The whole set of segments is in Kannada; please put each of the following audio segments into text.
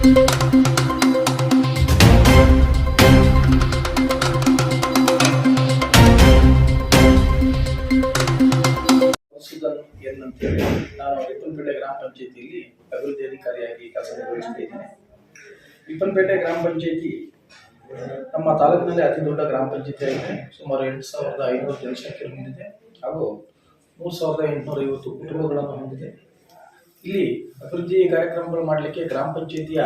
ಹೇಳಿ ನಾನು ರಿಪ್ಪನ್ಪೇಟೆ ಗ್ರಾಮ ಪಂಚಾಯತಿಯಲ್ಲಿ ಅಭಿವೃದ್ಧಿ ಅಧಿಕಾರಿಯಾಗಿ ಕೆಲಸ ನಿರ್ವಹಿಸುತ್ತಿದ್ದೇನೆ ಇದ್ದೇನೆ. ಗ್ರಾಮ ಪಂಚಾಯತಿ, ನಮ್ಮ ತಾಲೂಕಿನಲ್ಲಿ ಅತಿ ದೊಡ್ಡ ಗ್ರಾಮ ಪಂಚಾಯತಿ ಸುಮಾರು ಎಂಟು ಸಾವಿರದ ಐನೂರು ಜನಸಂಖ್ಯೆ ಹೊಂದಿದೆ ಹಾಗೂ ಮೂರು ಸಾವಿರದ ಎಂಟುನೂರ ಐವತ್ತು ಕುಟುಂಬಗಳನ್ನು ಹೊಂದಿದೆ. ಇಲ್ಲಿ ಅಭಿವೃದ್ಧಿ ಕಾರ್ಯಕ್ರಮಗಳು ಮಾಡಲಿಕ್ಕೆ ಗ್ರಾಮ ಪಂಚಾಯತಿಯ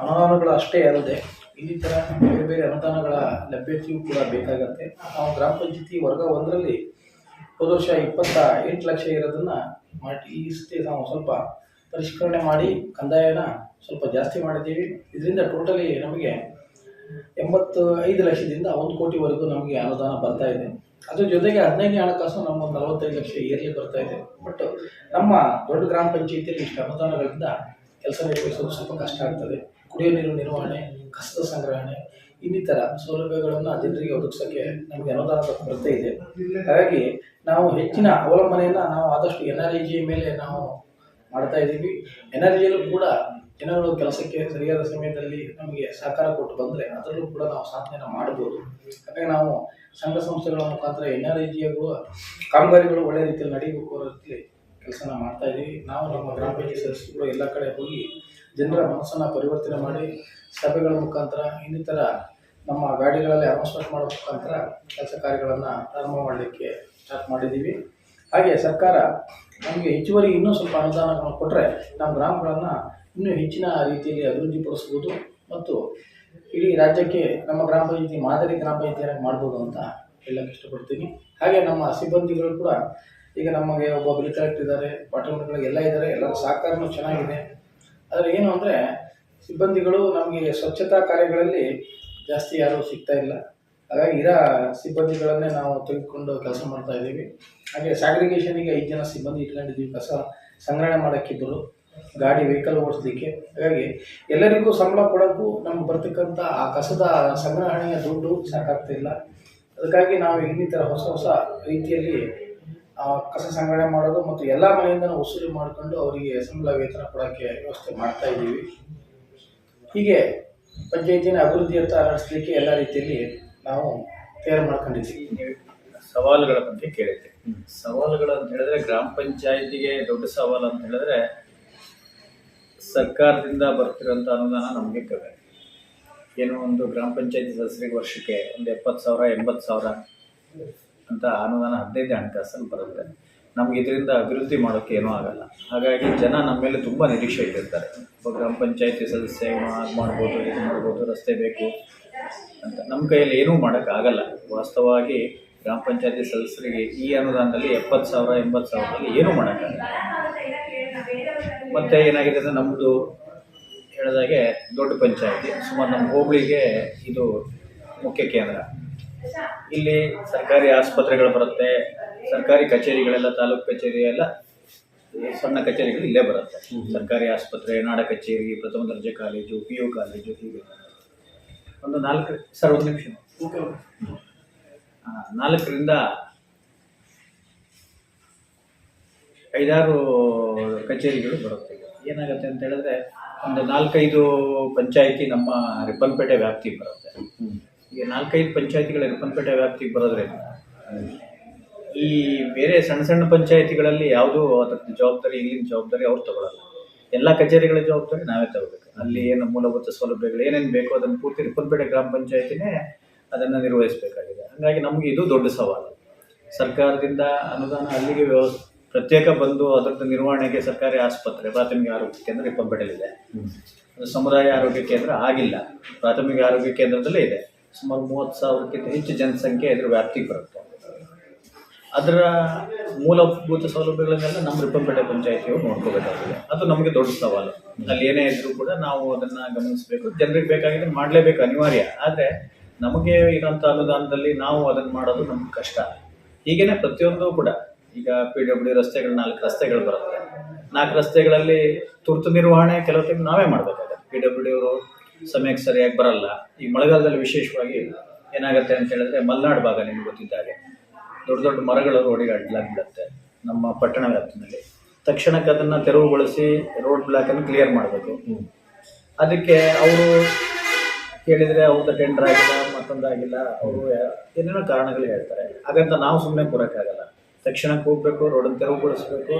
ಅನುದಾನಗಳು ಅಷ್ಟೇ ಅಲ್ಲದೆ ಇನ್ನಿತರ ಬೇರೆ ಬೇರೆ ಅನುದಾನಗಳ ಲಭ್ಯತೆಯೂ ಕೂಡ ಬೇಕಾಗತ್ತೆ. ನಾವು ಗ್ರಾಮ ಪಂಚಾಯತಿ ವರ್ಗ ಒಂದರಲ್ಲಿ ಹೋದ ವರ್ಷ ಇಪ್ಪತ್ತ ಎಂಟು ಲಕ್ಷ ಇರೋದನ್ನ ಮಾಡಿ ಈ ಸತಿ ನಾವು ಸ್ವಲ್ಪ ಪರಿಷ್ಕರಣೆ ಮಾಡಿ ಕಂದಾಯನ ಸ್ವಲ್ಪ ಜಾಸ್ತಿ ಮಾಡಿದ್ದೀವಿ. ಇದರಿಂದ ಟೋಟಲಿ ನಮಗೆ ಎಂಬತ್ತು ಐದು ಲಕ್ಷದಿಂದ ಒಂದು ಕೋಟಿವರೆಗೂ ನಮಗೆ ಅನುದಾನ ಬರ್ತಾ ಇದೆ. ಅದ್ರ ಜೊತೆಗೆ ಹದಿನೈದನೇ ಹಣಕಾಸು ನಮ್ಮ ನಲವತ್ತೈದು ಲಕ್ಷ ಇಯರ್ಲಿ ಬರ್ತಾ ಇದೆ. ಬಟ್ ನಮ್ಮ ದೊಡ್ಡ ಗ್ರಾಮ ಪಂಚಾಯತಿಯಲ್ಲಿ ಇಷ್ಟು ಅನುದಾನಗಳಿಂದ ಕೆಲಸ ನಿರ್ವಹಿಸೋದು ಸ್ವಲ್ಪ ಕಷ್ಟ ಆಗ್ತದೆ. ಕುಡಿಯೋ ನೀರು ನಿರ್ವಹಣೆ ಕಸದ ಸಂಗ್ರಹಣೆ, ಇನ್ನಿತರ ಸೌಲಭ್ಯಗಳನ್ನು ಜನರಿಗೆ ಒದಗಿಸೋಕ್ಕೆ ನಮಗೆ ಅನುದಾನದ ಬರ್ತಾ ಇದೆ. ಹಾಗಾಗಿ ನಾವು ಹೆಚ್ಚಿನ ಅವಲಂಬನೆಯನ್ನು ನಾವು ಆದಷ್ಟು ಎನ್ ಆರ್ ಐ ಮೇಲೆ ನಾವು ಮಾಡ್ತಾ ಇದ್ದೀವಿ. ಎನ್ ಆರ್ ಜಿಯಲ್ಲೂ ಕೂಡ ಜನಗಳು ಕೆಲಸಕ್ಕೆ ಸರಿಯಾದ ಸಮಯದಲ್ಲಿ ನಮಗೆ ಸಹಕಾರ ಕೊಟ್ಟು ಬಂದರೆ ಅದರಲ್ಲೂ ಕೂಡ ನಾವು ಸಾಧನೆಯನ್ನು ಮಾಡ್ಬೋದು. ಹಾಗಾಗಿ ನಾವು ಸಂಘ ಸಂಸ್ಥೆಗಳ ಮುಖಾಂತರ ಎಲ್ಲ ರೀತಿಯಾಗುವ ಕಾಮಗಾರಿಗಳು ಒಳ್ಳೆ ರೀತಿಯಲ್ಲಿ ನಡೀಬೇಕು ಅನ್ನೋ ರೀತಿಯಲ್ಲಿ ಕೆಲಸನ ಮಾಡ್ತಾ ಇದ್ದೀವಿ ನಾವು ನಮ್ಮ ಗ್ರಾಮ ಪಂಚಾಯತ್ ಸದಸ್ಯರು ಎಲ್ಲ ಕಡೆ ಹೋಗಿ ಜನರ ಮನಸ್ಸನ್ನು ಪರಿವರ್ತನೆ ಮಾಡಿ ಸಭೆಗಳ ಮುಖಾಂತರ ಇನ್ನಿತರ ನಮ್ಮ ಗಾಡಿಗಳಲ್ಲಿ ಅನೌನ್ಸ್ಮೆಂಟ್ ಮಾಡೋ ಮುಖಾಂತರ ಕೆಲಸ ಕಾರ್ಯಗಳನ್ನು ಪ್ರಾರಂಭ ಮಾಡಲಿಕ್ಕೆ ಸ್ಟಾರ್ಟ್ ಮಾಡಿದ್ದೀವಿ. ಹಾಗೆ ಸರ್ಕಾರ ನಮಗೆ ಹೆಚ್ಚುವರಿ ಇನ್ನೂ ಸ್ವಲ್ಪ ಅನುದಾನಗಳನ್ನು ಕೊಟ್ಟರೆ ನಮ್ಮ ಗ್ರಾಮಗಳನ್ನು ಇನ್ನೂ ಹೆಚ್ಚಿನ ರೀತಿಯಲ್ಲಿ ಅಭಿವೃದ್ಧಿಪಡಿಸ್ಬೋದು ಮತ್ತು ಇಡೀ ರಾಜ್ಯಕ್ಕೆ ನಮ್ಮ ಗ್ರಾಮ ಪಂಚಾಯತಿ, ಮಾದರಿ ಗ್ರಾಮ ಪಂಚಾಯತಿಯಾಗಿ ಮಾಡ್ಬೋದು ಅಂತ ಹೇಳಕ್ಕೆ ಇಷ್ಟಪಡ್ತೀನಿ. ಹಾಗೆ ನಮ್ಮ ಸಿಬ್ಬಂದಿಗಳು ಕೂಡ ಈಗ ನಮಗೆ ಒಬ್ಬ ಬಿಲ್ ಕಲೆಕ್ಟರ್ ಇದ್ದಾರೆ ವಾಟರ್ ಎಲ್ಲ ಇದ್ದಾರೆ, ಎಲ್ಲರೂ ಸಹಕಾರನೂ ಚೆನ್ನಾಗಿದೆ. ಆದರೆ ಏನು ಅಂದರೆ ಸಿಬ್ಬಂದಿಗಳು ನಮಗೆ ಸ್ವಚ್ಛತಾ ಕಾರ್ಯಗಳಲ್ಲಿ ಜಾಸ್ತಿ ಯಾರೂ ಸಿಗ್ತಾ ಇಲ್ಲ. ಹಾಗಾಗಿ ಇರೋ ಸಿಬ್ಬಂದಿಗಳನ್ನೇ ನಾವು ತೆಗೆದುಕೊಂಡು ಕೆಲಸ ಮಾಡ್ತಾ ಇದ್ದೀವಿ. ಹಾಗೆ ಸ್ಯಾಗ್ರಿಗೇಷನಿಗೆ ಐದು ಜನ ಸಿಬ್ಬಂದಿ ಇಟ್ಕೊಂಡಿದ್ದೀವಿ, ಕಸ ಸಂಗ್ರಹಣೆ ಮಾಡೋಕ್ಕಿಬ್ಬರು ಗಾಡಿ ವೆಹಿಕಲ್ ಓಡಿಸ್ಲಿಕ್ಕೆ ಹಾಗಾಗಿ ಎಲ್ಲರಿಗೂ ಸಂಬಳ ಕೊಡೋಕ್ಕೂ ನಮ್ಗೆ ಬರ್ತಕ್ಕಂಥ ಆ ಕಸದ ಸಂಗ್ರಹಣೆಯ ದುಡ್ಡು ಸಾಕಾಗ್ತಿಲ್ಲ. ಅದಕ್ಕಾಗಿ ನಾವು ಇನ್ನಿತರ ಹೊಸ ಹೊಸ ರೀತಿಯಲ್ಲಿ ಆ, ಕಸ ಸಂಗ್ರಹಣೆ ಮಾಡೋದು ಮತ್ತು ಎಲ್ಲ ಮನೆಯಿಂದನೂ ವಸೂಲಿ ಮಾಡಿಕೊಂಡು ಅವರಿಗೆ ಸಂಬಳ ವೇತನ ಕೊಡೋಕ್ಕೆ ವ್ಯವಸ್ಥೆ ಮಾಡ್ತಾ ಇದ್ದೀವಿ. ಹೀಗೆ ಪಂಚಾಯತಿನ ಅಭಿವೃದ್ಧಿಯತ್ತ ನಡೆಸಲಿಕ್ಕೆ ಎಲ್ಲ ರೀತಿಯಲ್ಲಿ ನಾವು ತಯಾರು ಮಾಡ್ಕೊಂಡಿದ್ದೀವಿ. ಸವಾಲುಗಳ ಬಗ್ಗೆ ಕೇಳಿದ್ದೆ ಸವಾಲುಗಳು ಅಂತ ಹೇಳಿದ್ರೆ ಗ್ರಾಮ ಪಂಚಾಯತಿಗೆ ದೊಡ್ಡ ಸವಾಲು ಅಂತ ಹೇಳಿದ್ರೆ ಸರ್ಕಾರದಿಂದ ಬರ್ತಿರೋಂಥ ಅನುದಾನ ನಮಗೆ ಕವೆ ಏನೋ ಒಂದು ಗ್ರಾಮ ಪಂಚಾಯತಿ ಸದಸ್ಯರಿಗೆ ವರ್ಷಕ್ಕೆ ಒಂದು ಎಪ್ಪತ್ತು ಸಾವಿರ, ಎಂಬತ್ತು ಸಾವಿರ ಅಂತ ಅನುದಾನ ಹದಿನೈದು ಹಣಕಾಸಲ್ಲಿ ಬರುತ್ತೆ. ನಮ್ಗೆ ಇದರಿಂದ ಅಭಿವೃದ್ಧಿ ಮಾಡೋಕ್ಕೆ ಏನೂ ಆಗಲ್ಲ. ಹಾಗಾಗಿ ಜನ ನಮ್ಮ ಮೇಲೆ ತುಂಬ ನಿರೀಕ್ಷೆ ಇಟ್ಟಿರ್ತಾರೆ. ಗ್ರಾಮ ಪಂಚಾಯತಿ ಸದಸ್ಯ ಮಾಡ್ಬೋದು, ಇದು ಮಾಡ್ಬೋದು, ರಸ್ತೆ ಬೇಕು ಅಂತ. ನಮ್ಮ ಕೈಯಲ್ಲಿ ಏನೂ ಮಾಡೋಕ್ಕಾಗಲ್ಲ. ವಾಸ್ತವವಾಗಿ ಗ್ರಾಮ ಪಂಚಾಯತಿ ಸದಸ್ಯರಿಗೆ ಈ ಅನುದಾನದಲ್ಲಿ ಎಪ್ಪತ್ತು ಸಾವಿರ, ಎಂಬತ್ತು ಸಾವಿರದಲ್ಲಿ ಏನೂ ಮಾಡೋಕ್ಕಾಗಲ್ಲ. ಮತ್ತು ಏನಾಗಿದೆ ಅಂದರೆ ನಮ್ಮದು ಹೇಳಿದಾಗೆ ದೊಡ್ಡ ಪಂಚಾಯತಿ, ಸುಮಾರು ನಮ್ಮ ಹೋಬಳಿಗೆ ಇದು ಮುಖ್ಯ ಕೇಂದ್ರ. ಇಲ್ಲಿ ಸರ್ಕಾರಿ ಆಸ್ಪತ್ರೆಗಳು ಬರುತ್ತೆ, ಸರ್ಕಾರಿ ಕಚೇರಿಗಳೆಲ್ಲ, ತಾಲೂಕು ಕಚೇರಿ ಎಲ್ಲ, ಸಣ್ಣ ಕಚೇರಿಗಳು ಇಲ್ಲೇ ಬರುತ್ತೆ. ಸರ್ಕಾರಿ ಆಸ್ಪತ್ರೆ, ನಾಡ ಕಚೇರಿ, ಪ್ರಥಮ ದರ್ಜೆ ಕಾಲೇಜು, ಪಿ ಯು ಕಾಲೇಜು ಹೀಗೆ. ಒಂದು ನಾಲ್ಕು, ಸರ್, ಒಂದು ನಿಮಿಷ. ನಾಲ್ಕರಿಂದ ಐದಾರು ಕಚೇರಿಗಳು ಬರುತ್ತೆ ಏನಾಗುತ್ತೆ ಅಂತ ಹೇಳಿದ್ರೆ ಒಂದು ನಾಲ್ಕೈದು ಪಂಚಾಯಿತಿ ನಮ್ಮ ರಿಪ್ಪನ್ಪೇಟೆ ವ್ಯಾಪ್ತಿಗೆ ಬರುತ್ತೆ. ಈಗ ನಾಲ್ಕೈದು ಪಂಚಾಯಿತಿಗಳ ರಿಪ್ಪನ್ಪೇಟೆ ವ್ಯಾಪ್ತಿಗೆ ಬರೋದ್ರಿಂದ ಈ ಬೇರೆ ಸಣ್ಣ ಸಣ್ಣ ಪಂಚಾಯಿತಿಗಳಲ್ಲಿ ಯಾವುದೂ ಅದ್ರದ್ದು ಜವಾಬ್ದಾರಿ, ಇಲ್ಲಿನ ಜವಾಬ್ದಾರಿ ಅವ್ರು ತಗೊಳ್ಳಲ್ಲ ಎಲ್ಲ ಕಚೇರಿಗಳ ಜವಾಬ್ದಾರಿ ನಾವೇ ತಗೋಬೇಕು. ಅಲ್ಲಿ ಏನು ಮೂಲಭೂತ ಸೌಲಭ್ಯಗಳು ಏನೇನು ಬೇಕೋ ಅದನ್ನು ಪೂರ್ತಿ ರಿಪ್ಪನ್ಪೇಟೆ ಗ್ರಾಮ ಪಂಚಾಯತಿನೇ ಅದನ್ನು ನಿರ್ವಹಿಸಬೇಕಾಗಿದೆ. ಹಾಗಾಗಿ ನಮಗೆ ಇದು ದೊಡ್ಡ ಸವಾಲು. ಸರ್ಕಾರದಿಂದ ಅನುದಾನ ಅಲ್ಲಿಗೆ ವ್ಯವಸ್ಥೆ ಪ್ರತ್ಯೇಕ ಬಂದು ಅದರದ್ದು ನಿರ್ವಹಣೆಗೆ ಸರ್ಕಾರಿ ಆಸ್ಪತ್ರೆ ಪ್ರಾಥಮಿಕ ಆರೋಗ್ಯ ಕೇಂದ್ರ ಇಪ್ಪಂಪೇಟೆಲಿದೆ ಅದು ಸಮುದಾಯ ಆರೋಗ್ಯ ಕೇಂದ್ರ ಆಗಿಲ್ಲ. ಪ್ರಾಥಮಿಕ ಆರೋಗ್ಯ ಕೇಂದ್ರದಲ್ಲೇ ಇದೆ. ಸುಮಾರು ಮೂವತ್ತು ಸಾವಿರಕ್ಕಿಂತ ಹೆಚ್ಚು ಜನಸಂಖ್ಯೆ ಇದ್ರ ವ್ಯಾಪ್ತಿಗೆ ಬರುತ್ತೆ. ಅದರ ಮೂಲಭೂತ ಸೌಲಭ್ಯಗಳನ್ನೆಲ್ಲ ನಮ್ಮ ರಿಪ್ಪಂಪೇಟೆ ಪಂಚಾಯಿತಿಯವರು ನೋಡ್ಕೋಬೇಕಾಗಿದೆ ಅದು ನಮಗೆ ದೊಡ್ಡ ಸವಾಲು. ಅಲ್ಲಿ ಏನೇ ಇದ್ರೂ ಕೂಡ ನಾವು ಅದನ್ನ ಗಮನಿಸಬೇಕು. ಜನರಿಗೆ ಬೇಕಾಗಿದೆ ಮಾಡಲೇಬೇಕು ಅನಿವಾರ್ಯ. ಆದರೆ ನಮಗೆ ಇರೋಂಥ ಅನುದಾನದಲ್ಲಿ ನಾವು ಅದನ್ನು ಮಾಡೋದು ನಮ್ಗೆ ಕಷ್ಟ. ಹೀಗೇನೆ ಪ್ರತಿಯೊಂದು ಕೂಡ. ಈಗ ಪಿ ಡಬ್ಲ್ಯೂ ರಸ್ತೆಗಳು ನಾಲ್ಕು ರಸ್ತೆಗಳು ಬರುತ್ತೆ. ನಾಲ್ಕು ರಸ್ತೆಗಳಲ್ಲಿ ತುರ್ತು ನಿರ್ವಹಣೆ ಕೆಲವು ಟೈಮ್ ನಾವೇ ಮಾಡಬೇಕಾಗುತ್ತೆ. ಪಿ ಡಬ್ಲ್ಯೂ ಅವರು ಸಮಯಕ್ಕೆ ಸರಿಯಾಗಿ ಬರಲ್ಲ. ಈ ಮಳೆಗಾಲದಲ್ಲಿ ವಿಶೇಷವಾಗಿ ಏನಾಗುತ್ತೆ ಅಂತ ಹೇಳಿದ್ರೆ ಮಲೆನಾಡು ಭಾಗ ನಿಮ್ಗೆ ಗೊತ್ತಿದ್ದಾಗೆ ದೊಡ್ಡ ದೊಡ್ಡ ಮರಗಳು ರೋಡಿಗೆ ಅಡ್ಡಲಾಗ್ಬಿಡುತ್ತೆ ನಮ್ಮ ಪಟ್ಟಣ ವ್ಯಾಪ್ತಿನಲ್ಲಿ. ತಕ್ಷಣಕ್ಕೆ ಅದನ್ನು ತೆರವುಗೊಳಿಸಿ ರೋಡ್ ಬ್ಲಾಕನ್ನು ಕ್ಲಿಯರ್ ಮಾಡಬೇಕು. ಅದಕ್ಕೆ ಅವರು ಕೇಳಿದರೆ ಅವ್ರದ್ದು ಟೆಂಡರ್ ಆಗಿಲ್ಲ ಮತ್ತೊಂದಾಗಿಲ್ಲ ಅವರು ಏನೇನೋ ಕಾರಣಗಳು ಹೇಳ್ತಾರೆ. ಹಾಗಂತ ನಾವು ಸುಮ್ಮನೆ ಕೂರೋಕ್ಕಾಗಲ್ಲ. ತಕ್ಷಣಕ್ಕೆ ಹೋಗಬೇಕು ರೋಡನ್ನು ತೆರವುಗೊಳಿಸ್ಬೇಕು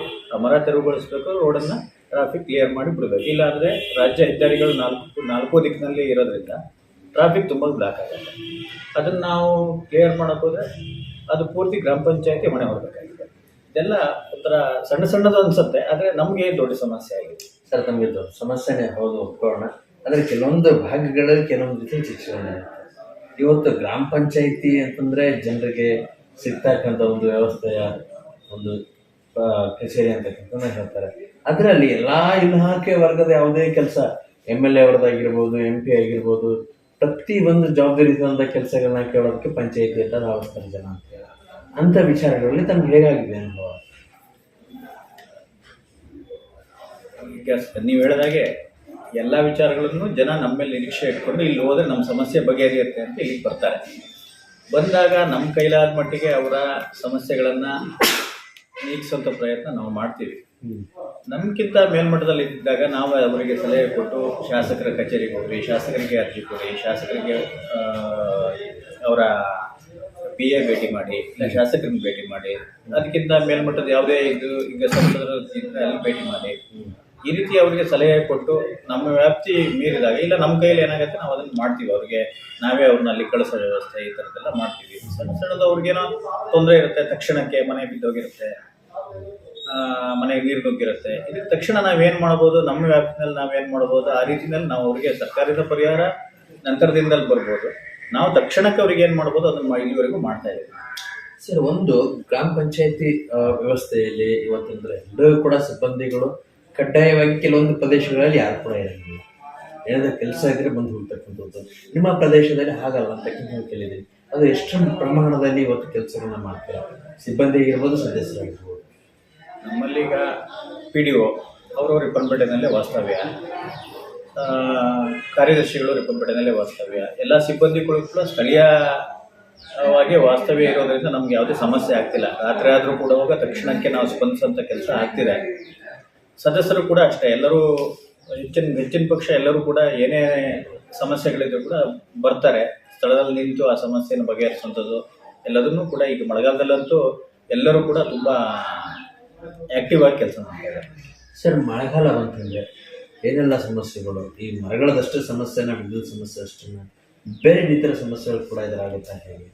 ಮರ ತೆರವುಗೊಳಿಸ್ಬೇಕು ರೋಡನ್ನು ಟ್ರಾಫಿಕ್ ಕ್ಲಿಯರ್ ಮಾಡಿ ಬಿಡಬೇಕು. ಇಲ್ಲಾಂದರೆ ರಾಜ್ಯ ಹೆದ್ದಾರಿಗಳು ನಾಲ್ಕು ನಾಲ್ಕು ದಿಕ್ಕಿನಲ್ಲಿ ಇರೋದ್ರಿಂದ ಟ್ರಾಫಿಕ್ ತುಂಬ ಬ್ಲಾಕ್ ಆಗುತ್ತೆ. ಅದನ್ನು ನಾವು ಕ್ಲಿಯರ್ ಮಾಡೋಕ್ಕೋದ್ರೆ ಅದು ಪೂರ್ತಿ ಗ್ರಾಮ ಪಂಚಾಯತಿ ಮನೆ ಹೊರಬೇಕಾಗಿದೆ ಇದೆಲ್ಲ ಒಂಥರ ಸಣ್ಣ ಸಣ್ಣದು ಅನಿಸುತ್ತೆ, ಆದರೆ ನಮಗೆ ದೊಡ್ಡ ಸಮಸ್ಯೆ ಆಗಿದೆ. ಸರ್, ನಮಗೆ ದೊಡ್ಡ ಸಮಸ್ಯೆನೇ ಹೌದು, ಒಪ್ಕೊಳ್ಳೋಣ. ಆದರೆ ಕೆಲವೊಂದು ಭಾಗಗಳಲ್ಲಿ ಕೆಲವೊಂದು ರೀತಿ ಶಿಕ್ಷಣ. ಇವತ್ತು ಗ್ರಾಮ ಪಂಚಾಯಿತಿ ಅಂತಂದರೆ ಜನರಿಗೆ ಸಿಗ್ತಕ್ಕಂಥ ಒಂದು ವ್ಯವಸ್ಥೆಯ ಒಂದು ಕಚೇರಿ ಅಂತಕ್ಕಂಥ ಹೇಳ್ತಾರೆ ಅದರಲ್ಲಿ ಎಲ್ಲ ಇಲಾಖೆ ವರ್ಗದ ಯಾವುದೇ ಕೆಲಸ ಎಂ ಎಲ್ ಎ ಅವ್ರದ್ದಾಗಿರ್ಬೋದು ಎಂ ಪಿ ಆಗಿರ್ಬೋದು, ಪ್ರತಿ ಒಂದು ಜವಾಬ್ದಾರಿಯುತ ಕೆಲಸಗಳನ್ನ ಕೇಳೋದಕ್ಕೆ ಪಂಚಾಯಿತಿ ಅಂತ ಭಾವಿಸ್ತಾರೆ ಜನ ಅಂತ. ಅಂಥ ವಿಚಾರಗಳಲ್ಲಿ ತಮ್ಗೆ ಹೇಗಾಗಿದೆ ಅನುಭವ ನೀವು ಹೇಳಿದಾಗೆ ಎಲ್ಲ ವಿಚಾರಗಳನ್ನು ಜನ ನಮ್ಮ ಮೇಲೆ ನಿರೀಕ್ಷೆ ಇಟ್ಕೊಂಡು ಇಲ್ಲಿ ಹೋದರೆ ನಮ್ಮ ಸಮಸ್ಯೆ ಬಗೆಹರಿಯುತ್ತೆ ಅಂತ ಇಲ್ಲಿಗೆ ಬರ್ತಾರೆ. ಬಂದಾಗ ನಮ್ಮ ಕೈಲಾದ ಮಟ್ಟಿಗೆ ಅವರ ಸಮಸ್ಯೆಗಳನ್ನು ನೀಗಿಸುವಂಥ ಪ್ರಯತ್ನ ನಾವು ಮಾಡ್ತೀವಿ. ನಮ್ಗಿಂತ ಮೇಲ್ಮಟ್ಟದಲ್ಲಿ ಇದ್ದಾಗ ನಾವು ಅವರಿಗೆ ಸಲಹೆ ಕೊಟ್ಟು ಶಾಸಕರ ಕಚೇರಿಗೆ ಹೋಗ್ರಿ ಶಾಸಕರಿಗೆ ಅರ್ಜಿ ಕೊಡಿ, ಶಾಸಕರಿಗೆ ಅವರ ಪಿ ಎ ಭೇಟಿ ಮಾಡಿ, ಇಲ್ಲ ಶಾಸಕರನ್ನ ಭೇಟಿ ಮಾಡಿ, ಅದಕ್ಕಿಂತ ಮೇಲ್ಮಟ್ಟದ ಯಾವುದೇ ಇದು ಈಗ ಸಂಸದರು ಭೇಟಿ ಮಾಡಿ. ಈ ರೀತಿ ಅವರಿಗೆ ಸಲಹೆ ಕೊಟ್ಟು ನಮ್ಮ ವ್ಯಾಪ್ತಿ ಮೀರಿದಾಗ ಇಲ್ಲ ನಮ್ಮ ಕೈಯಲ್ಲಿ ಏನಾಗುತ್ತೆ ನಾವು ಅದನ್ನು ಮಾಡ್ತೀವಿ. ಅವ್ರಿಗೆ ನಾವೇ ಅವ್ರನ್ನ ಅಲ್ಲಿ ಕಳಿಸೋ ವ್ಯವಸ್ಥೆ ಈ ಥರದ್ದೆಲ್ಲ ಮಾಡ್ತೀವಿ. ಸಣ್ಣ ಸಣ್ಣದು ಅವ್ರಿಗೇನೋ ತೊಂದರೆ ಇರುತ್ತೆ ತಕ್ಷಣಕ್ಕೆ ಮನೆ ಬಿದ್ದೋಗಿರುತ್ತೆ ಆ, ಮನೆಗೆ ನೀರು ನುಗ್ಗಿರುತ್ತೆ. ಇದಕ್ಕೆ ತಕ್ಷಣ ನಾವೇನು ಮಾಡ್ಬೋದು? ನಮ್ಮ ವ್ಯಾಪ್ತಿನಲ್ಲಿ ನಾವೇನು ಮಾಡ್ಬೋದು? ಆ ರೀತಿಯಲ್ಲಿ ನಾವು ಅವ್ರಿಗೆ ಸರ್ಕಾರದ ಪರಿಹಾರ ನಂತರದಿಂದಲೇ ಬರ್ಬೋದು. ನಾವು ತಕ್ಷಣಕ್ಕೆ ಅವ್ರಿಗೆ ಏನು ಮಾಡ್ಬೋದು? ಅದನ್ನು ಇಲ್ಲಿವರೆಗೂ ಮಾಡ್ತಾ ಇದ್ದೀವಿ. ಸರ್ ಒಂದು ಗ್ರಾಮ ಪಂಚಾಯತಿ ವ್ಯವಸ್ಥೆಯಲ್ಲಿ ಇವತ್ತಂದ್ರೆ ಎಲ್ಲರೂ ಕೂಡ ಸಿಬ್ಬಂದಿಗಳು ಕಡ್ಡಾಯವಾಗಿ ಕೆಲವೊಂದು ಪ್ರದೇಶಗಳಲ್ಲಿ ಯಾರು ಕೂಡ ಇರಲಿಲ್ಲ. ಏನಾದರೂ ಕೆಲಸ ಇದ್ದರೆ ಬಂದು ಹೋಗ್ತಕ್ಕಂಥದ್ದು. ನಿಮ್ಮ ಪ್ರದೇಶದಲ್ಲಿ ಹಾಗಲ್ಲ ಅಂತಕ್ಕಂಥ ಕೇಳಿದ್ದೀನಿ. ಅದು ಎಷ್ಟು ಪ್ರಮಾಣದಲ್ಲಿ ಇವತ್ತು ಕೆಲಸಗಳನ್ನ ಮಾಡ್ತೀರಾ? ಸಿಬ್ಬಂದಿ ಆಗಿರ್ಬೋದು, ಸದಸ್ಯರಾಗಿರ್ಬೋದು. ನಮ್ಮಲ್ಲಿ ಈಗ ಪಿ ಡಿ ಒ ಅವರು ರಿಪ್ಪನ್ಪೇಟೆನಲ್ಲೇ ವಾಸ್ತವ್ಯ. ಕಾರ್ಯದರ್ಶಿಗಳು ರಿಪ್ಪನ್ಪೇಟೆನಲ್ಲೇ ವಾಸ್ತವ್ಯ. ಎಲ್ಲ ಸಿಬ್ಬಂದಿಗಳು ಕೂಡ ಸ್ಥಳೀಯವಾಗಿ ವಾಸ್ತವ್ಯ ಇರೋದರಿಂದ ನಮ್ಗೆ ಯಾವುದೇ ಸಮಸ್ಯೆ ಆಗ್ತಿಲ್ಲ. ರಾತ್ರಿ ಆದರೂ ಕೂಡ ಹೋಗ ತಕ್ಷಣಕ್ಕೆ ನಾವು ಸ್ಪಂದಿಸುವಂಥ ಕೆಲಸ ಆಗ್ತಿದೆ. ಸದಸ್ಯರು ಕೂಡ ಅಷ್ಟೇ ಎಲ್ಲರೂ ಹೆಚ್ಚಿನ ಹೆಚ್ಚಿನ ಪಕ್ಷ ಎಲ್ಲರೂ ಕೂಡ ಏನೇ ಸಮಸ್ಯೆಗಳಿದ್ರು ಕೂಡ ಬರ್ತಾರೆ. ಸ್ಥಳದಲ್ಲಿ ನಿಂತು ಆ ಸಮಸ್ಯೆಯನ್ನು ಬಗೆಹರಿಸುವಂಥದ್ದು ಎಲ್ಲದನ್ನೂ ಕೂಡ ಈಗ ಮಳೆಗಾಲದಲ್ಲಂತೂ ಎಲ್ಲರೂ ಕೂಡ ತುಂಬ ಆ್ಯಕ್ಟಿವ್ ಆಗಿ ಕೆಲಸ ಮಾಡ್ತಾರೆ ಸರ್ ಮಳೆಗಾಲ ಅಂತಂದರೆ ಏನೆಲ್ಲ ಸಮಸ್ಯೆಗಳು? ಈ ಮರಗಳದಷ್ಟೇ ಸಮಸ್ಯೆನ ವಿದ್ಯುತ್ ಸಮಸ್ಯೆ ಅಷ್ಟನ್ನು ಬೇರೆ ಇತರ ಸಮಸ್ಯೆಗಳು ಕೂಡ ಇದರಾಗುತ್ತೆ ಹೇಗೆ?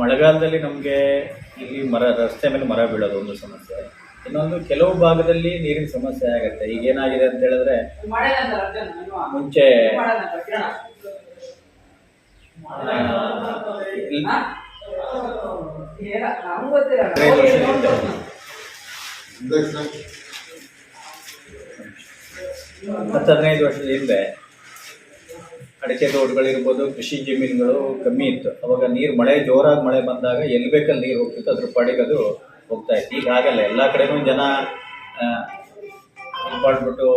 ಮಳೆಗಾಲದಲ್ಲಿ ನಮಗೆ ಇಲ್ಲಿ ಮರ ರಸ್ತೆ ಮೇಲೆ ಮರ ಬೀಳೋದು ಒಂದು ಸಮಸ್ಯೆ. ಇನ್ನೊಂದು ಕೆಲವು ಭಾಗದಲ್ಲಿ ನೀರಿನ ಸಮಸ್ಯೆ ಆಗುತ್ತೆ. ಈಗ ಏನಾಗಿದೆ ಅಂತ ಹೇಳಿದ್ರೆ, ಮುಂಚೆ ಹತ್ತು ಹದಿನೈದು ವರ್ಷದ ಹಿಂದೆ ಅಡಿಕೆ ತೋಟಗಳಿರ್ಬೋದು, ಕೃಷಿ ಜಮೀನುಗಳು ಕಮ್ಮಿ ಇತ್ತು. ಅವಾಗ ನೀರು ಮಳೆ, ಜೋರಾಗಿ ಮಳೆ ಬಂದಾಗ ಎಲ್ಲಿ ಬೇಕಲ್ಲಿ ನೀರು ಹೋಗ್ತಿತ್ತು, ಅದ್ರ ಪಾಡಿಗೆ ಅದು ಹೋಗ್ತಾ ಇತ್ತು. ಈಗ ಆಗಲ್ಲ ಎಲ್ಲ ಕಡೆನೂ ಜನ ಇಂಪಾರ್ಟ್ಬಿಟ್ಟು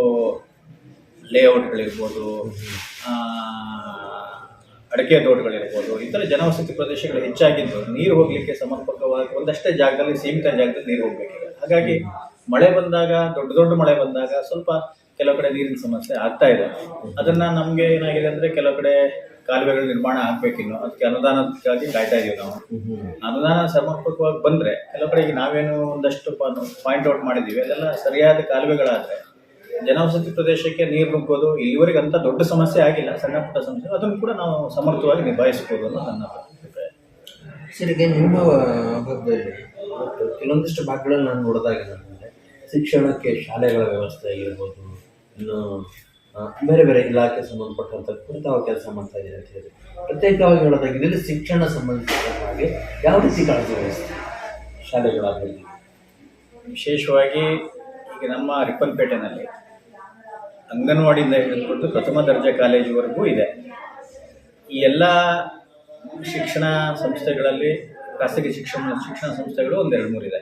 ಲೇಔಟ್ಗಳಿರ್ಬೋದು ಅಡಿಕೆ ತೋಟಗಳಿರ್ಬೋದು, ಈ ಥರ ಜನವಸತಿ ಪ್ರದೇಶಗಳು ಹೆಚ್ಚಾಗಿದ್ದು, ನೀರು ಹೋಗಲಿಕ್ಕೆ ಸಮರ್ಪಕವಾಗಿ ಒಂದಷ್ಟೇ ಜಾಗದಲ್ಲಿ, ಸೀಮಿತ ಜಾಗದಲ್ಲಿ ನೀರು ಹೋಗಬೇಕಿದೆ. ಹಾಗಾಗಿ ಮಳೆ ಬಂದಾಗ, ದೊಡ್ಡ ದೊಡ್ಡ ಮಳೆ ಬಂದಾಗ ಸ್ವಲ್ಪ ಕೆಲವು ಕಡೆ ನೀರಿನ ಸಮಸ್ಯೆ ಆಗ್ತಾ ಇದೆ. ಅದನ್ನು ನಮಗೆ ಏನಾಗಿದೆ ಅಂದರೆ, ಕೆಲವು ಕಡೆ ಕಾಲುವೆಗಳ ನಿರ್ಮಾಣ ಆಗ್ಬೇಕಿನ್ನು, ಅದಕ್ಕೆ ಅನುದಾನಕ್ಕಾಗಿ ಕಾಯ್ತಾ ಇದೀವಿ ನಾವು. ಅನುದಾನ ಸಮರ್ಪಕವಾಗಿ ಬಂದ್ರೆ, ಕೆಲವು ಕಡೆ ಈಗ ನಾವೇನು ಒಂದಷ್ಟು ಪಾಯಿಂಟ್ ಔಟ್ ಮಾಡಿದ್ದೀವಿ ಅದೆಲ್ಲ ಸರಿಯಾದ ಕಾಲುವೆಗಳಾದ್ರೆ ಜನವಸತಿ ಪ್ರದೇಶಕ್ಕೆ ನೀರು ನುಗ್ಗೋದು, ಇಲ್ಲಿವರೆಗೆ ಅಂತ ದೊಡ್ಡ ಸಮಸ್ಯೆ ಆಗಿಲ್ಲ, ಸಣ್ಣ ಪುಟ್ಟ ಸಮಸ್ಯೆ, ಅದನ್ನು ಕೂಡ ನಾವು ಸಮರ್ಥವಾಗಿ ನಿಭಾಯಿಸ್ಬೋದು ಅನ್ನೋ ನನ್ನ ಅಭಿಪ್ರಾಯ. ಸರ್, ಈಗ ನಿಮ್ಮ ಭಾಗದಲ್ಲಿ ಕೆಲವೊಂದಿಷ್ಟು ಭಾಗಗಳಲ್ಲಿ ನಾನು ನೋಡಿದಾಗ ಶಿಕ್ಷಣಕ್ಕೆ ಶಾಲೆಗಳ ವ್ಯವಸ್ಥೆ ಆಗಿರ್ಬೋದು, ಇನ್ನು ಬೇರೆ ಬೇರೆ ಇಲಾಖೆ ಸಂಬಂಧಪಟ್ಟಂಥ ಕುರಿತಾವ ಕೆಲಸ ಮಾಡ್ತಾ ಇದ್ದೀರಿ ಅಂತ ಹೇಳಿ ಪ್ರತ್ಯೇಕವಾಗಿ ಹೇಳೋದಾಗಿದೆ ಇಲ್ಲಿ ಶಿಕ್ಷಣ ಸಂಬಂಧಿಸಿದ ಹಾಗೆ ಯಾವ ರೀತಿ ಕಾಳಜಿ ವಹಿಸ್ತೀವಿ ಶಾಲೆಗಳಾಗಲಿ. ವಿಶೇಷವಾಗಿ ಈಗ ನಮ್ಮ ರಿಪ್ಪನ್ಪೇಟೆನಲ್ಲಿ ಅಂಗನವಾಡಿಯಿಂದ ಹಿಡಿದುಕೊಂಡು ಪ್ರಥಮ ದರ್ಜೆ ಕಾಲೇಜುವರೆಗೂ ಇದೆ. ಈ ಎಲ್ಲ ಶಿಕ್ಷಣ ಸಂಸ್ಥೆಗಳಲ್ಲಿ ಖಾಸಗಿ ಶಿಕ್ಷಣ ಶಿಕ್ಷಣ ಸಂಸ್ಥೆಗಳು ಒಂದೆರಡು ಮೂರು ಇದೆ.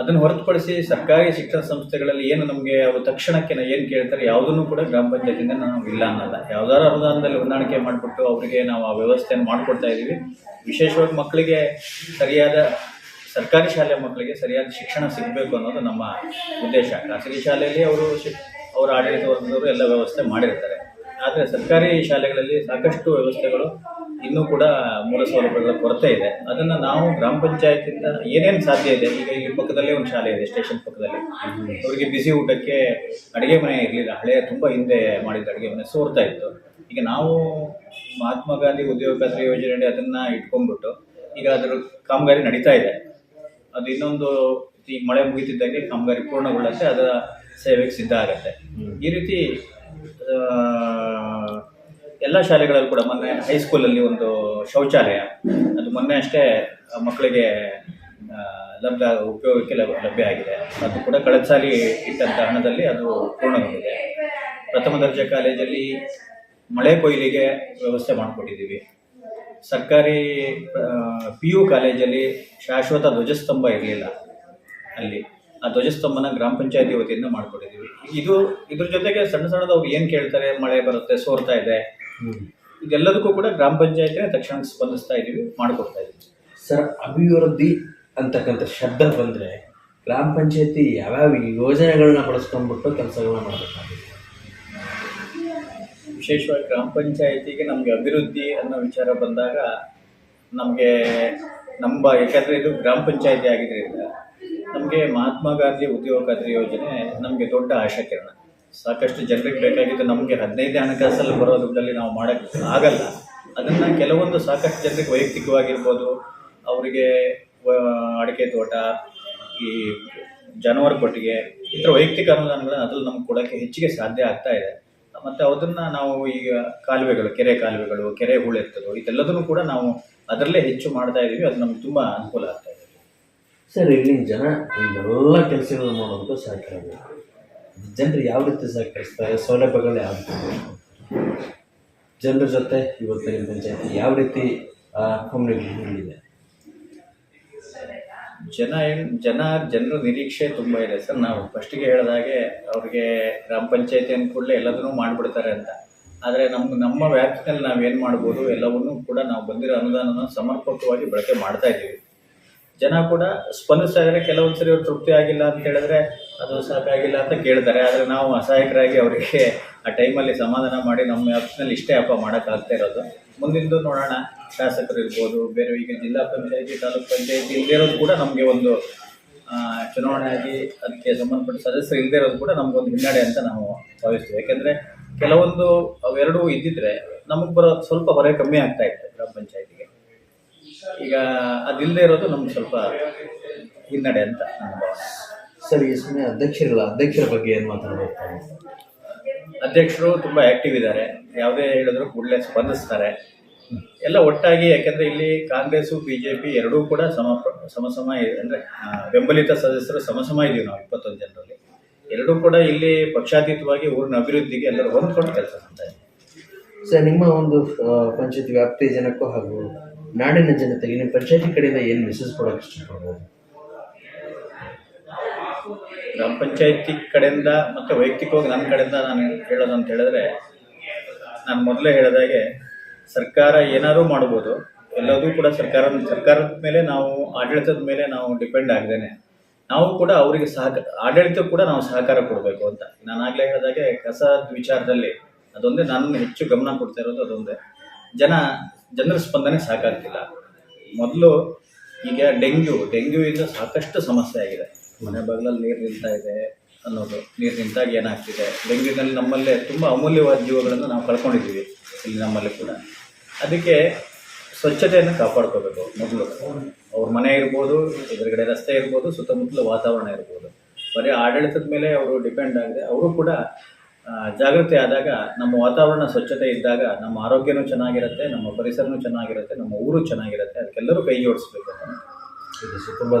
ಅದನ್ನು ಹೊರತುಪಡಿಸಿ ಸರ್ಕಾರಿ ಶಿಕ್ಷಣ ಸಂಸ್ಥೆಗಳಲ್ಲಿ ಏನು ನಮಗೆ ಅವರು ತಕ್ಷಣಕ್ಕೆ ಏನು ಕೇಳ್ತಾರೆ ಯಾವುದನ್ನು ಕೂಡ ಗ್ರಾಮ ಪಂಚಾಯತಿಂದ ನಾವು ಇಲ್ಲ ಅನ್ನಲ್ಲ. ಯಾವ್ದಾದ್ರು ಅನುದಾನದಲ್ಲಿ ಹೊಂದಾಣಿಕೆ ಮಾಡಿಬಿಟ್ಟು ಅವರಿಗೆ ನಾವು ಆ ವ್ಯವಸ್ಥೆಯನ್ನು ಮಾಡಿಕೊಡ್ತಾ ಇದ್ದೀವಿ ವಿಶೇಷವಾಗಿ ಮಕ್ಕಳಿಗೆ ಸರಿಯಾದ ಸರ್ಕಾರಿ ಶಾಲೆ ಮಕ್ಕಳಿಗೆ ಸರಿಯಾದ ಶಿಕ್ಷಣ ಸಿಗಬೇಕು ಅನ್ನೋದು ನಮ್ಮ ಉದ್ದೇಶ. ಖಾಸಗಿ ಶಾಲೆಯಲ್ಲಿ ಅವರು ಅವರ ಆಡಳಿತ ವರ್ಗದವರು ಎಲ್ಲ ವ್ಯವಸ್ಥೆ ಮಾಡಿರ್ತಾರೆ. ಆದರೆ ಸರ್ಕಾರಿ ಶಾಲೆಗಳಲ್ಲಿ ಸಾಕಷ್ಟು ವ್ಯವಸ್ಥೆಗಳು ಇನ್ನೂ ಕೂಡ ಮೂಲ ಸೌಲಭ್ಯಗಳ ಕೊರತೆ ಇದೆ. ಅದನ್ನು ನಾವು ಗ್ರಾಮ ಪಂಚಾಯತಿಂದ ಏನೇನು ಸಾಧ್ಯ ಇದೆ? ಈಗ ಈ ಪಕ್ಕದಲ್ಲೇ ಒಂದು ಶಾಲೆ ಇದೆ, ಸ್ಟೇಷನ್ ಪಕ್ಕದಲ್ಲಿ. ಅವರಿಗೆ ಬಿಸಿ ಊಟಕ್ಕೆ ಅಡುಗೆ ಮನೆ ಇರಲಿಲ್ಲ. ಹಳೆಯ ತುಂಬ ಹಿಂದೆ ಮಾಡಿದ ಅಡುಗೆ ಮನೆ ಸೋರ್ತಾ ಇತ್ತು. ಈಗ ನಾವು ಮಹಾತ್ಮ ಗಾಂಧಿ ಉದ್ಯೋಗ ಖಾತ್ರಿ ಯೋಜನೆಯಡಿ ಅದನ್ನು ಇಟ್ಕೊಂಡ್ಬಿಟ್ಟು ಈಗ ಅದರ ಕಾಮಗಾರಿ ನಡೀತಾ ಇದೆ. ಅದು ಇನ್ನೊಂದು ಈ ಮಳೆ ಮುಗಿತಿದ್ದಂಗೆ ಕಾಮಗಾರಿ ಪೂರ್ಣಗೊಳ್ಳುತ್ತೆ, ಅದರ ಸೇವೆಗೆ ಸಿದ್ಧ ಆಗುತ್ತೆ. ಈ ರೀತಿ ಎಲ್ಲ ಶಾಲೆಗಳಲ್ಲೂ ಕೂಡ ಮೊನ್ನೆ ಹೈಸ್ಕೂಲಲ್ಲಿ ಒಂದು ಶೌಚಾಲಯ. ಅದು ಮೊನ್ನೆ ಅಷ್ಟೇ ಮಕ್ಕಳಿಗೆ ಲಭ್ಯ ಉಪಯೋಗಕ್ಕೆ ಲಭ್ಯ ಆಗಿದೆ. ಅದು ಕೂಡ ಕಳೆದ ಸಾಲಿ ಇಟ್ಟಂಥ ಹಣದಲ್ಲಿ ಅದು ಪೂರ್ಣಗೊಂಡಿದೆ. ಪ್ರಥಮ ದರ್ಜೆ ಕಾಲೇಜಲ್ಲಿ ಮಳೆ ಕೊಯ್ಲಿಗೆ ವ್ಯವಸ್ಥೆ ಮಾಡಿಕೊಟ್ಟಿದ್ದೀವಿ. ಸರ್ಕಾರಿ ಪಿ ಯು ಕಾಲೇಜಲ್ಲಿ ಶಾಶ್ವತ ಧ್ವಜಸ್ತಂಭ ಇರಲಿಲ್ಲ ಅಲ್ಲಿ. ಆ ಧ್ವಜಸ್ತಂಭನ ಗ್ರಾಮ ಪಂಚಾಯತಿ ವತಿಯಿಂದ ಮಾಡಿಕೊಟ್ಟಿದ್ದೀವಿ. ಇದು ಇದ್ರ ಜೊತೆಗೆ ಸಣ್ಣ ಸಣ್ಣದವ್ರು ಏನು ಕೇಳ್ತಾರೆ? ಮಳೆ ಬರುತ್ತೆ, ಸೋರ್ತಾ ಇದೆ. ಇದೆಲ್ಲದಕ್ಕೂ ಕೂಡ ಗ್ರಾಮ ಪಂಚಾಯತಿನೇ ತಕ್ಷಣ ಸ್ಪಂದಿಸ್ತಾ ಇದ್ದೀವಿ ಮಾಡಿಕೊಡ್ತಾ ಇದ್ದೀವಿ ಸರ್ ಅಭಿವೃದ್ಧಿ ಅಂತಕ್ಕಂಥ ಶಬ್ದ ಬಂದರೆ ಗ್ರಾಮ ಪಂಚಾಯತಿ ಯಾವ್ಯಾವ ಯೋಜನೆಗಳನ್ನ ಬಳಸ್ಕೊಂಡ್ಬಿಟ್ಟು ಕೆಲಸಗಳನ್ನ ಮಾಡಬೇಕಾಗಿದೆ ವಿಶೇಷವಾಗಿ ಗ್ರಾಮ ಪಂಚಾಯತಿಗೆ ನಮಗೆ ಅಭಿವೃದ್ಧಿ ಅನ್ನೋ ವಿಚಾರ ಬಂದಾಗ ನಮಗೆ ನಮ್ಮ ಯಾಕಂದರೆ ಇದು ಗ್ರಾಮ ಪಂಚಾಯತಿ ಆಗಿದ್ದರಿಂದ ನಮಗೆ ಮಹಾತ್ಮ ಗಾಂಧಿ ಉದ್ಯೋಗ ಖಾತ್ರಿ ಯೋಜನೆ ನಮಗೆ ದೊಡ್ಡ ಆಶಾಕಿರಣ. ಸಾಕಷ್ಟು ಜನರಿಗೆ ಬೇಕಾಗಿತ್ತು ನಮಗೆ ಹದಿನೈದು ಹಣಕಾಸಲ್ಲಿ ಬರೋ ದುಡ್ಡಲ್ಲಿ ನಾವು ಮಾಡೋಕ್ಕೆ ಆಗಲ್ಲ. ಅದನ್ನು ಕೆಲವೊಂದು ಸಾಕಷ್ಟು ಜನರಿಗೆ ವೈಯಕ್ತಿಕವಾಗಿರ್ಬೋದು, ಅವರಿಗೆ ಅಡಿಕೆ ತೋಟ, ಈ ಜಾನುವಾರು ಕೊಟ್ಟಿಗೆ, ಈ ಥರ ವೈಯಕ್ತಿಕ ಅನುದಾನಗಳನ್ನ ಅದ್ರಲ್ಲಿ ನಮ್ಗೆ ಕೊಡೋಕ್ಕೆ ಹೆಚ್ಚಿಗೆ ಸಾಧ್ಯ ಆಗ್ತಾ ಇದೆ. ಮತ್ತು ಅದನ್ನು ನಾವು ಈಗ ಕಾಲುವೆಗಳು, ಕೆರೆ ಕಾಲುವೆಗಳು, ಕೆರೆ ಹೂಳೆತ್ತದು ಇದೆಲ್ಲದನ್ನು ಕೂಡ ನಾವು ಅದರಲ್ಲೇ ಹೆಚ್ಚು ಮಾಡ್ತಾ ಇದ್ದೀವಿ ಅದು ನಮ್ಗೆ ತುಂಬ ಅನುಕೂಲ ಆಗ್ತಾ ಇದೆ. ಸರ್, ಇಲ್ಲಿನ ಜನ ಎಲ್ಲ ಕೆಲಸಗಳನ್ನು ಮಾಡೋದಕ್ಕೂ ಸಾಧ್ಯ ಬೇಕು ಜನರು ಯಾವ ರೀತಿ ಸಹಕರಿಸ್ತಾರೆ ಸೌಲಭ್ಯಗಳು ಯಾವ ರೀತಿ ಜನರ ಜೊತೆ ಇವತ್ತಿನ ಪಂಚಾಯತಿ ಯಾವ ರೀತಿ ಕಮ್ಯುನಿಕೇಷನ್ ಜನ ಏನ್, ಜನ, ಜನರ ನಿರೀಕ್ಷೆ ತುಂಬ ಇದೆ ಸರ್. ನಾವು ಫಸ್ಟಿಗೆ ಹೇಳಿದಾಗೆ ಅವ್ರಿಗೆ ಗ್ರಾಮ ಪಂಚಾಯತಿ ಅಂದ ಕೂಡಲೇ ಎಲ್ಲದನ್ನೂ ಮಾಡಿಬಿಡ್ತಾರೆ ಅಂತ. ಆದರೆ ನಮ್ಮ ನಮ್ಮ ವ್ಯಾಪ್ತಿನಲ್ಲಿ ಏನು ಮಾಡ್ಬೋದು, ಎಲ್ಲವನ್ನೂ ಕೂಡ ನಾವು ಬಂದಿರೋ ಅನುದಾನನ ಸಮರ್ಪಕವಾಗಿ ಬಳಕೆ ಮಾಡ್ತಾ ಇದ್ದೀವಿ. ಜನ ಕೂಡ ಸ್ಪಂದಿಸ್ತಾ ಇದ್ದಾರೆ. ಕೆಲವೊಂದು ಸರಿ ಅವ್ರು ತೃಪ್ತಿ ಆಗಿಲ್ಲ ಅಂತ ಹೇಳಿದ್ರೆ ಅದು ಸಾಕಾಗಿಲ್ಲ ಅಂತ ಕೇಳ್ತಾರೆ. ಆದರೆ ನಾವು ಅಸಹಾಯಕರಾಗಿ ಅವರಿಗೆ ಆ ಟೈಮಲ್ಲಿ ಸಮಾಧಾನ ಮಾಡಿ ನಮ್ಮ ವ್ಯಾಪ್ತಿನಲ್ಲಿ ಇಷ್ಟೇ ಹಬ್ಬ ಮಾಡೋಕ್ಕಾಗ್ತಾ ಇರೋದು. ಮುಂದಿಂದು ನೋಡೋಣ. ಶಾಸಕರು ಇರ್ಬೋದು, ಬೇರೆ ಈಗ ಜಿಲ್ಲಾ ಪಂಚಾಯತಿ, ತಾಲೂಕು ಪಂಚಾಯತಿ ಇಲ್ಲದೇ ಇರೋದು ಕೂಡ ನಮಗೆ ಒಂದು ಚುನಾವಣೆ ಆಗಿ ಅದಕ್ಕೆ ಸಂಬಂಧಪಟ್ಟ ಸದಸ್ಯರು ಇಲ್ಲದೇ ಇರೋದು ಕೂಡ ನಮಗೊಂದು ಹಿನ್ನಡೆ ಅಂತ ನಾವು ಭಾವಿಸ್ತೀವಿ. ಯಾಕೆಂದರೆ ಕೆಲವೊಂದು ಅವೆರಡೂ ಇದ್ದಿದ್ರೆ ನಮಗೆ ಬರೋ ಸ್ವಲ್ಪ ಹೊರೆ ಕಮ್ಮಿ ಆಗ್ತಾ ಇತ್ತು ಗ್ರಾಮ ಪಂಚಾಯತಿಗೆ. ಈಗ ಅದಿಲ್ಲದೆ ಇರೋದು ನಮ್ಗೆ ಸ್ವಲ್ಪ ಹಿನ್ನಡೆ ಅಂತ ಭಾವನೆ. ಸರ್ ಈ ಸಮಯ ಅಧ್ಯಕ್ಷರುಗಳ ಅಧ್ಯಕ್ಷರ ಬಗ್ಗೆ ಏನು ಮಾತಾಡಬೇಕು ಅಧ್ಯಕ್ಷರು ತುಂಬ ಆ್ಯಕ್ಟಿವ್ ಇದ್ದಾರೆ. ಯಾವುದೇ ಹೇಳಿದ್ರು ಕೂಡಲೇ ಸ್ಪಂದಿಸ್ತಾರೆ. ಎಲ್ಲ ಒಟ್ಟಾಗಿ ಯಾಕೆಂದರೆ ಇಲ್ಲಿ ಕಾಂಗ್ರೆಸ್ಸು ಬಿ ಜೆ ಪಿ ಎರಡೂ ಕೂಡ ಸಮ ಸಮ ಸಮ ಅಂದರೆ ಬೆಂಬಲಿತ ಸದಸ್ಯರು ಸಮ ಸಮ ಇದ್ದೀವಿ ನಾವು ಇಪ್ಪತ್ತೊಂದು ಜನರಲ್ಲಿ. ಎರಡೂ ಕೂಡ ಇಲ್ಲಿ ಪಕ್ಷಾತೀತವಾಗಿ ಊರಿನ ಅಭಿವೃದ್ಧಿಗೆ ಎಲ್ಲರೂ ಹೊಂದ್ಕೊಂಡು ಕೆಲಸ ಮಾಡ್ತಾರೆ ಸರ್ ನಿಮ್ಮ ಒಂದು ಪಂಚಾಯತ್ ವ್ಯಾಪ್ತಿ ಜನಕ್ಕೂ ಹಾಗೂ ನಾಡಿನ ಜನತೆಗೆ ನಿಮ್ಮ ಪಂಚಾಯತಿ ಕಡೆಯಿಂದ ಏನು ಮೆಸೇಜ್ ಕೊಡೋಕೆ ಇಷ್ಟಪಡ್ಬೋದು? ಗ್ರಾಮ ಪಂಚಾಯತಿ ಕಡೆಯಿಂದ ಮತ್ತು ವೈಯಕ್ತಿಕವಾಗಿ ನನ್ನ ಕಡೆಯಿಂದ ನಾನು ಹೇಳೋದು ಅಂತ ಹೇಳಿದ್ರೆ, ನಾನು ಮೊದಲೇ ಹೇಳಿದಾಗೆ ಸರ್ಕಾರ ಏನಾದರೂ ಮಾಡ್ಬೋದು, ಎಲ್ಲದೂ ಕೂಡ ಸರ್ಕಾರ, ಸರ್ಕಾರದ ಮೇಲೆ ನಾವು, ಆಡಳಿತದ ಮೇಲೆ ನಾವು ಡಿಪೆಂಡ್ ಆಗದೇನೆ. ನಾವು ಕೂಡ ಅವರಿಗೆ ಸಹಕ, ಆಡಳಿತ ಕೂಡ ನಾವು ಸಹಕಾರ ಕೊಡಬೇಕು ಅಂತ. ನಾನು ಆಗಲೇ ಹೇಳಿದಾಗೆ ಕಸದ ವಿಚಾರದಲ್ಲಿ ಅದೊಂದೇ, ನಾನು ಹೆಚ್ಚು ಗಮನ ಕೊಡ್ತಾ ಇರೋದು ಅದೊಂದೇ. ಜನ, ಜನರ ಸ್ಪಂದನೆ ಸಾಕಾಗ್ತಿಲ್ಲ. ಮೊದಲು ಈಗ ಡೆಂಗ್ಯೂ ಇಂದ ಸಾಕಷ್ಟು ಸಮಸ್ಯೆ ಆಗಿದೆ. ಮನೆ ಬಾಗಿಲಲ್ಲಿ ನೀರು ನಿಲ್ತಾ ಇದೆ ಅನ್ನೋದು. ನೀರು ನಿಂತಾಗ ಏನಾಗ್ತಿದೆ? ಬೆಂಗಳೂರಿನಲ್ಲಿ ನಮ್ಮಲ್ಲೇ ತುಂಬ ಅಮೂಲ್ಯವಾದ ಜೀವಗಳನ್ನು ನಾವು ಕಳ್ಕೊಂಡಿದ್ದೀವಿ ಇಲ್ಲಿ ನಮ್ಮಲ್ಲಿ ಕೂಡ. ಅದಕ್ಕೆ ಸ್ವಚ್ಛತೆಯನ್ನು ಕಾಪಾಡ್ಕೋಬೇಕು ಮೊದಲು. ಅವ್ರ ಮನೆ ಇರ್ಬೋದು, ಎದುರುಗಡೆ ರಸ್ತೆ ಇರ್ಬೋದು, ಸುತ್ತಮುತ್ತಲ ವಾತಾವರಣ ಇರ್ಬೋದು. ಬರೀ ಆಡಳಿತದ ಮೇಲೆ ಅವರು ಡಿಪೆಂಡ್ ಆಗಿದೆ. ಅವರು ಕೂಡ ಜಾಗೃತಿ ಆದಾಗ, ನಮ್ಮ ವಾತಾವರಣ ಸ್ವಚ್ಛತೆ ಇದ್ದಾಗ, ನಮ್ಮ ಆರೋಗ್ಯನೂ ಚೆನ್ನಾಗಿರುತ್ತೆ, ನಮ್ಮ ಪರಿಸರನೂ ಚೆನ್ನಾಗಿರುತ್ತೆ, ನಮ್ಮ ಊರು ಚೆನ್ನಾಗಿರುತ್ತೆ. ಅದಕ್ಕೆಲ್ಲರೂ ಕೈ ಜೋಡಿಸ್ಬೇಕು ಇದು ತುಂಬ